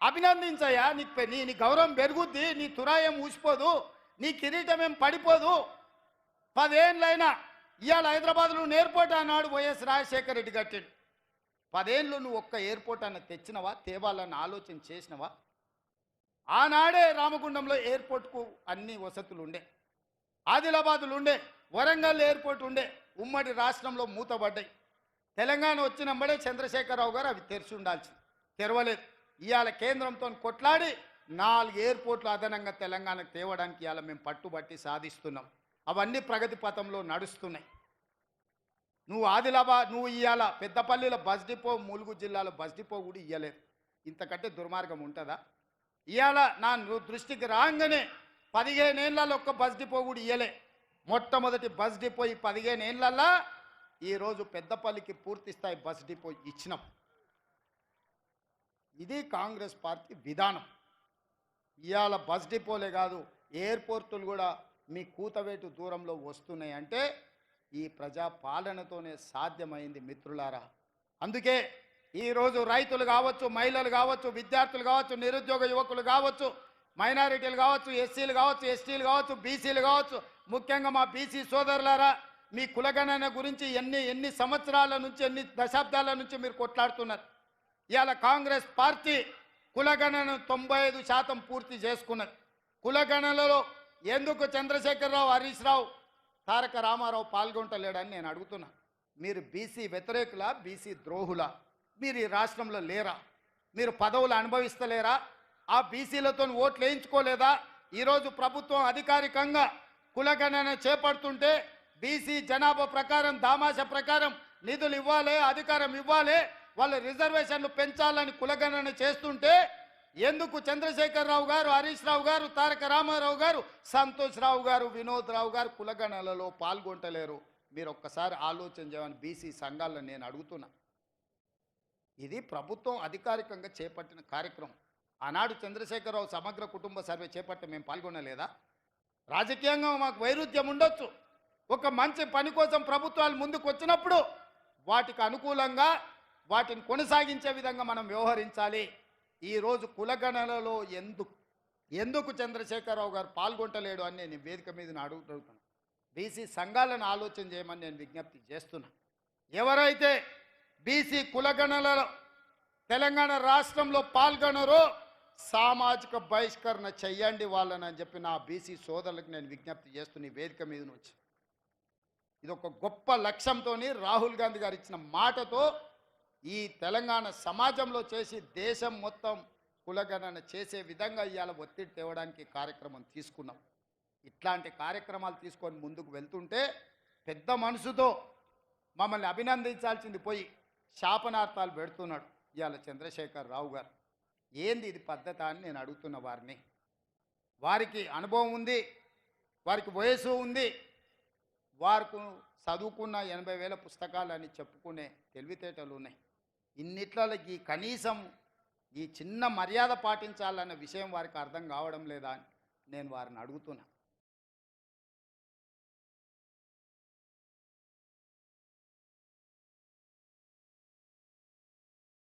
అభినందించయ్యా నీకు నీ నీ గౌరవం పెరుగుద్ది నీ తురాయం ఊసిపోదు నీ కిరీటం ఏం పడిపోదు. పదేళ్ళైనా ఇవాళ హైదరాబాద్లో నువ్వు ఎయిర్పోర్ట్ అన్నాడు వైఎస్ రాజశేఖర రెడ్డి కట్టాడు పదేళ్ళు నువ్వు ఒక్క ఎయిర్పోర్ట్ అన్న తెచ్చినవా తేవాలని ఆలోచన చేసినవా? ఆనాడే రామగుండంలో ఎయిర్పోర్ట్కు అన్ని వసతులు ఉండే ఆదిలాబాదులు ఉండే వరంగల్ ఎయిర్పోర్ట్ ఉండే. ఉమ్మడి రాష్ట్రంలో మూతబడ్డాయి తెలంగాణ వచ్చినప్పుడే చంద్రశేఖరరావు గారు అవి తెరిచి ఉండాల్సింది. తెరవలేదు. ఇవాళ కేంద్రంతో కొట్లాడి నాలుగు ఎయిర్పోర్ట్లు అదనంగా తెలంగాణకు తేవడానికి ఇవాళ మేము పట్టుబట్టి సాధిస్తున్నాం. అవన్నీ ప్రగతి పథంలో నడుస్తున్నాయి. నువ్వు ఆదిలాబాద్ నువ్వు ఇవాళ పెద్దపల్లిలో బస్ డిపో ములుగు జిల్లాలో బస్ డిపో కూడా ఇవ్వలేదు ఇంతకంటే దుర్మార్గం ఉంటుందా? ఇవాళ నా దృష్టికి రాగానే పదిహేను ఏళ్ళలో ఒక్క బస్ డిపో కూడా ఇయ్యలే. మొట్టమొదటి బస్ డిపో ఈ పదిహేను ఏళ్ళల్లా ఈరోజు పెద్దపల్లికి పూర్తి స్థాయి బస్ డిపో ఇచ్చినాం. ఇది కాంగ్రెస్ పార్టీ విధానం. ఇవాళ బస్ డిపోలే కాదు ఎయిర్పోర్టులు కూడా మీ కూతవేటు దూరంలో వస్తున్నాయి అంటే ఈ ప్రజా పాలనతోనే సాధ్యమైంది మిత్రులారా. అందుకే ఈరోజు రైతులు కావచ్చు మహిళలు కావచ్చు విద్యార్థులు కావచ్చు నిరుద్యోగ యువకులు కావచ్చు మైనారిటీలు కావచ్చు ఎస్సీలు కావచ్చు ఎస్టీలు కావచ్చు బీసీలు కావచ్చు ముఖ్యంగా మా బీసీ సోదరులారా మీ కులగణన గురించి ఎన్ని ఎన్ని సంవత్సరాల నుంచి ఎన్ని దశాబ్దాల నుంచి మీరు కొట్లాడుతున్నారు? ఇవాళ కాంగ్రెస్ పార్టీ కులగణను తొంభై ఐదు శాతం పూర్తి చేసుకున్నది. కులగణనలో ఎందుకు చంద్రశేఖరరావు హరీష్ రావు తారక రామారావు పాల్గొంటలేడని నేను అడుగుతున్నా. మీరు బీసీ వ్యతిరేకుల బీసీ ద్రోహుల? మీరు ఈ రాష్ట్రంలో లేరా? మీరు పదవులు అనుభవిస్తలేరా? ఆ బీసీలతో ఓట్లు వేయించుకోలేదా ఈరోజు ప్రభుత్వం అధికారికంగా కులగణన చేపడుతుంటే బీసీ జనాభా ప్రకారం దామాష ప్రకారం నిధులు ఇవ్వాలి అధికారం ఇవ్వాలి వాళ్ళ రిజర్వేషన్లు పెంచాలని కులగణన చేస్తుంటే ఎందుకు చంద్రశేఖరరావు గారు హరీష్ రావు గారు తారక రామారావు గారు సంతోష్ రావు గారు వినోద్ రావు గారు కులగణనలలో పాల్గొంటలేరు? మీరు ఒక్కసారి ఆలోచన చేయమని బీసీ సంఘాలను నేను అడుగుతున్నా. ఇది ప్రభుత్వం అధికారికంగా చేపట్టిన కార్యక్రమం. ఆనాడు చంద్రశేఖరరావు సమగ్ర కుటుంబ సర్వే చేపట్టి మేము పాల్గొనలేదా? రాజకీయంగా మాకు వైరుధ్యం ఉండొచ్చు. ఒక మంచి పని కోసం ప్రభుత్వాలు ముందుకు వచ్చినప్పుడు వాటికి అనుకూలంగా వాటిని కొనసాగించే విధంగా మనం వ్యవహరించాలి. ఈరోజు కులగణనలో ఎందుకు ఎందుకు చంద్రశేఖరరావు గారు పాల్గొంటలేడు అని నేను వేదిక మీద అడుగుతున్నాను బీసీ సంఘాలను ఆలోచన చేయమని నేను విజ్ఞప్తి చేస్తున్నా. ఎవరైతే బీసీ కులగణనలో తెలంగాణ రాష్ట్రంలో పాల్గొనరో సామాజిక బహిష్కరణ చెయ్యండి వాళ్ళని అని చెప్పి నా బీసీ సోదరులకు నేను విజ్ఞప్తి చేస్తున్న వేదిక మీద నుంచి ఇది ఒక గొప్ప లక్ష్యంతో రాహుల్ గాంధీ గారు ఇచ్చిన మాటతో ఈ తెలంగాణ సమాజంలో చేసి దేశం మొత్తం కులగణన చేసే విధంగా ఇవాళ ఒత్తిడి తేవడానికి కార్యక్రమం తీసుకున్నాం. ఇట్లాంటి కార్యక్రమాలు తీసుకొని ముందుకు వెళ్తుంటే పెద్ద మనసుతో మమ్మల్ని అభినందించాల్సింది పోయి శాపనార్థాలు పెడుతున్నాడు ఇవాళ చంద్రశేఖర్ రావు గారు. ఏంది ఇది పద్ధత అని నేను అడుగుతున్న వారిని. వారికి అనుభవం ఉంది వారికి వయసు ఉంది వారికి చదువుకున్న ఎనభై వేల పుస్తకాలు అని చెప్పుకునే తెలివితేటలు ఉన్నాయి. ఇన్నిట్లలో ఈ కనీసం ఈ చిన్న మర్యాద పాటించాలన్న విషయం వారికి అర్థం కావడం లేదా అని నేను వారిని అడుగుతున్నా.